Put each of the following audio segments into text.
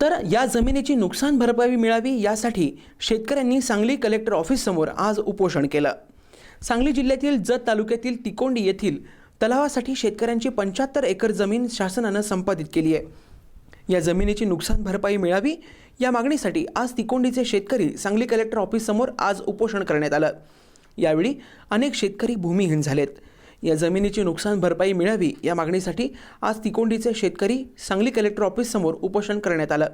तर या जमिनीची नुकसान भरपाई मिळावी यासाठी शेतकऱ्यांनी सांगली कलेक्टर ऑफिससमोर आज उपोषण केलं. सांगली जिल्ह्यातील जत तालुक्यातील तिकोंडी येथील तलावासाठी शेतकऱ्यांची पंच्याहत्तर एकर जमीन शासनानं संपादित केली आहे. या जमिनीची नुकसान भरपाई मिळावी या मागणीसाठी आज तिकोंडीचे शेतकरी सांगली कलेक्टर ऑफिससमोर आज उपोषण करण्यात आलं. यावेळी अनेक शेतकरी भूमिहीन झालेत. या जमिनीची नुकसान भरपाई मिळावी या मागणीसाठी आज तिकोंडीचे शेतकरी सांगली कलेक्टर ऑफिससमोर उपोषण करण्यात आलं.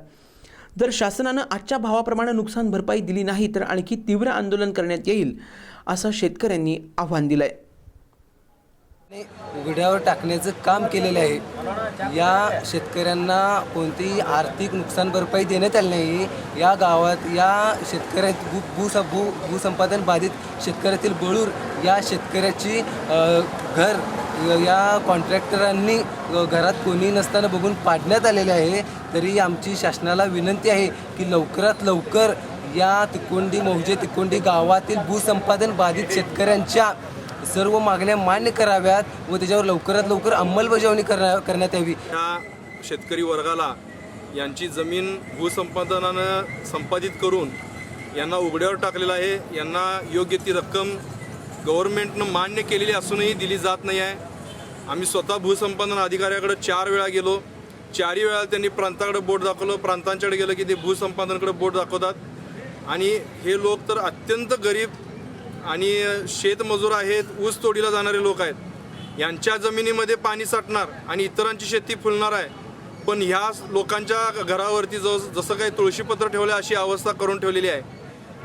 जर शासनानं आजच्या भावाप्रमाणे नुकसान भरपाई दिली नाही तर आणखी तीव्र आंदोलन करण्यात येईल असं शेतकऱ्यांनी आव्हान दिलं आहे उघड्यावर टाकण्याचं काम केलेलं आहे. या शेतकऱ्यांना कोणतीही आर्थिक नुकसान भरपाई देण्यात आली नाही. या गावात या शेतकऱ्या भू भूस भू भूसंपादन बाधित शेतकऱ्यातील बळूर या शेतकऱ्याची घर या कॉन्ट्रॅक्टरांनी घरात कोणी नसताना बघून पाडण्यात आलेले आहे तरी आमची शासनाला विनंती आहे की लवकरात लवकर या तिकोंडी मौजे तिकोंडी गावातील भूसंपादन बाधित शेतकऱ्यांच्या सर्व मागण्या मान्य कराव्यात व त्याच्यावर लवकरात लवकर अंमलबजावणी करा करण्यात यावी. ह्या शेतकरी वर्गाला यांची जमीन भूसंपादनानं संपादित करून यांना उघड्यावर टाकलेलं आहे. यांना योग्य ती रक्कम गव्हर्नमेंटनं मान्य केलेली असूनही दिली जात नाही आहे. आम्ही स्वतः भूसंपादन अधिकाऱ्याकडे चार वेळा गेलो. चारही वेळा त्यांनी प्रांताकडे बोट दाखवलं. प्रांतांच्याकडे गेलं की ते भूसंपादनकडे बोट दाखवतात. आणि हे लोक तर अत्यंत गरीब आणि शेतमजूर आहेत ऊस तोडीला जाणारे लोक आहेत. यांच्या जमिनीमध्ये पाणी साठणार आणि इतरांची शेती फुलणार आहे. पण ह्या लोकांच्या घरावरती जस जसं काही तुळशीपत्र ठेवलं अशी अवस्था करून ठेवलेली आहे.